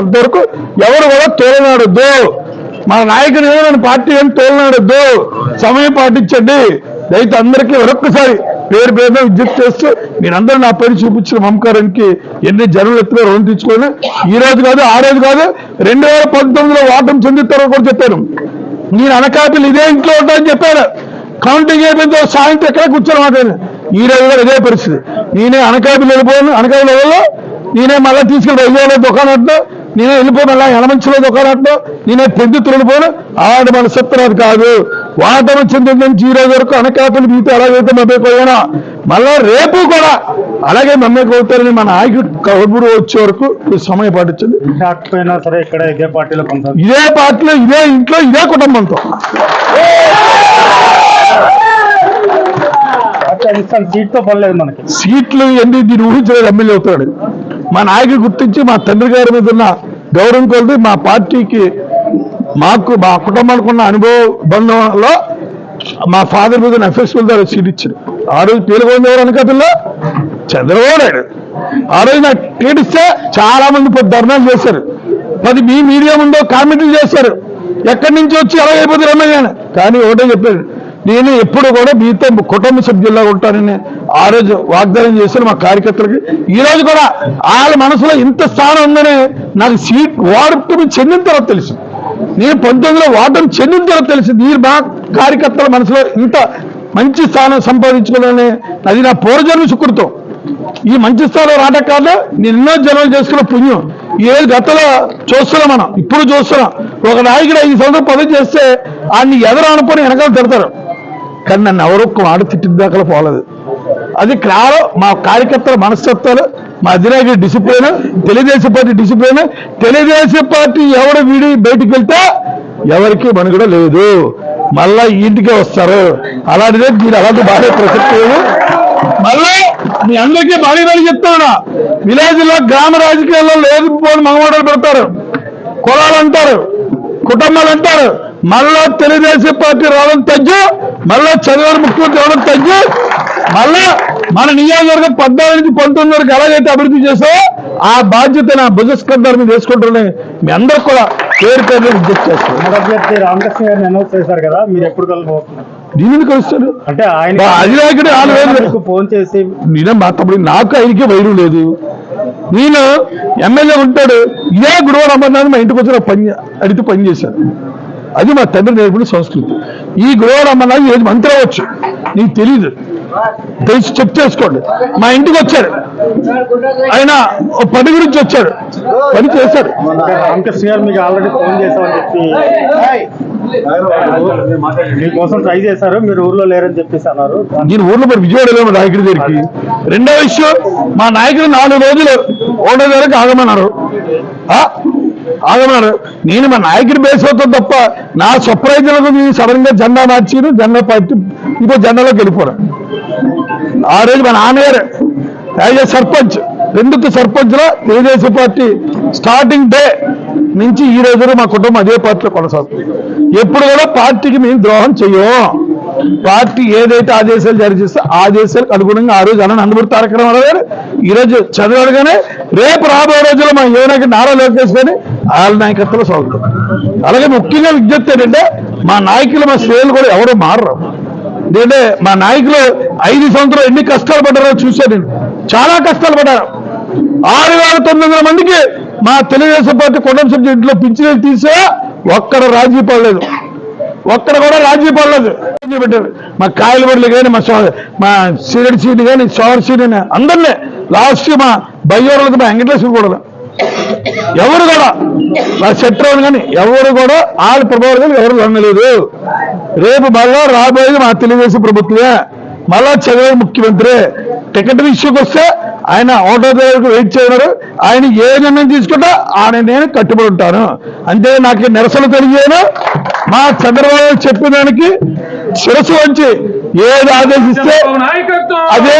అంతవరకు ఎవరు కూడా తోలనాడొద్దు. మా నాయకుడు ఏదో పార్టీ ఏం తోలనాడొద్దు. సమయం పాటించండి. రైతు అందరికీ మరొక్కసారి పేరు పేరు విద్యుత్ చేస్తూ మీరందరూ నా పని చూపించిన మమకారానికి ఎన్ని జనులు ఎత్తులో రుణం తీసుకొని ఈ రోజు కాదు ఆ రోజు కాదు రెండు వేల పంతొమ్మిదిలో వాటం చెందుతారో కూడా చెప్పాను నేను అనకాపిలు ఇదే ఇంట్లో ఉంటానని చెప్పాను కౌంటింగ్ అయిపోయిందో సాయంత్రం ఎక్కడ కూర్చొని మాట్లాడాను ఈ రోజు కూడా ఇదే పరిస్థితి. నేనే అనకాపిలు వెళ్ళిపోయాను. అనకాపల్లి నేనే మళ్ళీ తీసుకెళ్ళి రైల్వేలో దుకాణంలో నేనే వెళ్ళిపోను అలా ఎనమంచిలో దుకాణంలో నేనే పెద్ద వెళ్ళిపోను ఆడ మన సత్యరాదు కాదు. వాటమి ఈ రోజు వరకు అనకాపల్లి మీతో ఎలాగైతే మమ్మేపోయానో మళ్ళా రేపు కూడా అలాగే మమ్మేకపోతారని మన నాయకుడు కబురు వచ్చే వరకు సమయం కాకపోయినా సరే ఇక్కడ ఇదే పార్టీలో ఇదే పార్టీలో ఇదే ఇంట్లో ఇదే కుటుంబంతో. పర్లేదు మనకి. సీట్లు ఎన్ని దీన్ని ఊహించలేదు ఎమ్మెల్యే అవుతాడు. మా నాయకుడు గుర్తించి మా తండ్రి గారి మీద ఉన్న గౌరవం కొలిది మా పార్టీకి మాకు మా కుటుంబానికి ఉన్న అనుభవ బంధంలో మా ఫాదర్ మీద ఉన్న ఎఫ్ఎస్ఎల్ ద్వారా సీట్ ఇచ్చాడు. ఆ రోజు పేలుగొంది ఎవరు అనకాపల్లిలో చంద్రబాబు నాయుడు. ఆ రోజు నాకు టికెట్ చాలా మంది పది ధర్నాలు చేశారు. పది మీ మీడియా ముందో కామెంట్లు చేశారు. ఎక్కడి నుంచి వచ్చి ఎలా అయిపోతారు ఎమ్మెల్యేని కానీ ఒకటే చెప్పాడు. నేను ఎప్పుడు కూడా మీతో కుటుంబ సభ్యుల్లో ఉంటానని ఆ రోజు వాగ్దానం చేశారు మా కార్యకర్తలకి. ఈ రోజు కూడా వాళ్ళ మనసులో ఇంత స్థానం ఉందని నాకు సీట్ వాడటం చెందిన తర్వాత తెలుసు. నేను పంతొమ్మిదిలో వాడటం చెందిన తర్వాత తెలిసింది మీరు మా కార్యకర్తల మనసులో ఇంత మంచి స్థానం సంపాదించుకోవాలని అది నా పూర్వజన్మ సుకృతం. ఈ మంచి స్థానం రావడం కాదు నేను ఎన్నో జనాలు చేసుకున్న పుణ్యం. ఏ గతలో చూస్తున్నాం మనం. ఇప్పుడు చూస్తున్నాం. ఒక నాయకుడు ఐదు సంవత్సరం పదవి చేస్తే ఆయన్ని ఎదరు అనుకుని వెనకాల తిడతారు. కానీ నన్ను ఎవరు ఆడ తిట్టిన దాకా పోలేదు. అది కేవలం మా కార్యకర్తల మనస్తత్వాలు మా అధినాయకుడి discipline Telugu Desam party discipline Telugu Desam party ఎవడు వీడి బయటికి వెళ్తే ఎవరికి మనుగడ లేదు. మళ్ళా ఇంటికే వస్తారు. అలాంటిదే మీరు అలాంటి బాగా ప్రసక్తి లేదు. మళ్ళీ మీ అందరికీ బాగా బాగా చెప్తాను? విలేజ్లో గ్రామ రాజకీయాల్లో లేదు పోని మగవాడలు పెడతారు. కులాలు అంటారు. కుటుంబాలు అంటారు. మళ్ళా తెలుగుదేశం పార్టీ రావడం తగ్గు మళ్ళా చంద్రబాబు ముఖ్యమంత్రి రావడం తగ్గు మళ్ళా మన నియోజకవర్గం పద్నాలుగు నుంచి పంతొమ్మిది వరకు ఎలాగైతే అభివృద్ధి చేసావో ఆ బాధ్యత నా భుజస్కంధాల మీద వేసుకుంటున్నాయి మీ అందరూ కూడా పేరు పేరు విజ్ఞప్తి చేస్తారు రామకృష్ణ గారిని అనౌన్స్ చేశారు కదా మీరు ఎప్పుడు కలబోతున్నారు దీనిని కలుస్తాడు అంటే ఆయన అధినాయకుడు ఫోన్ చేసి నేనే మా తమ్ముడు నాకు ఆయనకి వైరు లేదు. నేను ఎమ్మెల్యే ఉంటాడు ఇదే గురువారం అమర్నాథ్ మా ఇంటికి వచ్చిన పని అడిగితే పని చేశాను అది మా తండ్రి నేర్పిన సంస్కృతి. ఈ గురువారం అమర్నాథ్ ఏది మంత్రి అవ్వచ్చు. నీకు తెలీదు. తెలిసి చెక్ చేసుకోండి. మా ఇంటికి వచ్చాడు. ఆయన పని గురించి వచ్చాడు. పని చేశాడు. మీకు ఆల్రెడీ ఫోన్ చేశామని చెప్పి మీకోసం ట్రై చేశారు. మీరు ఊర్లో లేరని చెప్పేసి అన్నారు. నేను ఊర్లో మరి విజయవాడలో నాయకుడి దగ్గరికి. రెండో విషయం మా నాయకుడు నాలుగు రోజులు ఓటో దగ్గరకు ఆగమన్నారు? ఆగమన్నారు నేను మా నాయకుడి బేస్ అవుతుంది తప్ప నా సర్ప్రైజ్లకు నేను సడన్గా జెండా మార్చి జెండా పార్టీ ఇంకో జెండాలోకి వెళ్ళిపోవడం ఆ రోజు మా నాన్నగారు యాజ్ ఏ సర్పంచ్ రెండు సర్పంచ్లో తెలుగుదేశం పార్టీ స్టార్టింగ్ డే నుంచి ఈ రోజు మా కుటుంబం అదే పార్టీలో కొనసాగుతుంది. ఎప్పుడు కూడా పార్టీకి మేము ద్రోహం చెయ్యం పార్టీ ఏదైతే ఆదేశాలు జారీ చేస్తే ఆదేశాలకు అనుగుణంగా ఆ రోజు అన్న నందమూరి తారక రామారావు గారు ఈ రోజు చంద్రబాబు రేపు రాబోయే రోజుల్లో మా యువనాయకుడు నారా లోకేష్ గాని వాళ్ళ నాయకత్వంలో సాగుతాం. అలాగే ముఖ్యంగా విజ్ఞప్తి ఏంటంటే మా నాయకులు మా శ్రేయులు కూడా ఎవరు మారరు. ఎందుకంటే మా నాయకులు ఐదు సంవత్సరాలు ఎన్ని కష్టాలు పడ్డారో చూశాను నేను. చాలా కష్టాలు పడ్డారు. ఆరు వేల తొమ్మిది వందల మందికి మా తెలుగుదేశం పార్టీ కుటుంబ ఇంట్లో పింఛన్లు తీసే ఒక్కడ రాజీ పడలేదు. ఒక్కడ కూడా రాజీ పడలేదు. పెట్టారు మా కాయలపల్లి కానీ మా మా సీరెడ్ సీట్ కానీ సోవర్ సీట్ కానీ అందరినీ లాస్ట్ మా బయ్యోరులకు మా వెంకటేశ్వర కూడా ఎవరు కూడా మా శత్రువులు కానీ ఎవరు కూడా వాళ్ళ ప్రభావం ఎవరు అనలేదు రేపు మళ్ళా రాబోయేది మా తెలుగుదేశం ప్రభుత్వమే. మళ్ళా చదివే ముఖ్యమంత్రి. టికెట్ విషయంకి వస్తే ఆయన ఆటో డ్రైవర్కి వెయిట్ చేయరు ఆయన ఏ నిర్ణయం తీసుకుంటా ఆయన నేను కట్టుబడి ఉంటాను. అంతే నాకు నిరసన తెలియజేయను. మా చంద్రబాబు చెప్పిన దానికి శిరస్సు వంచి ఏది ఆదేశిస్తే అదే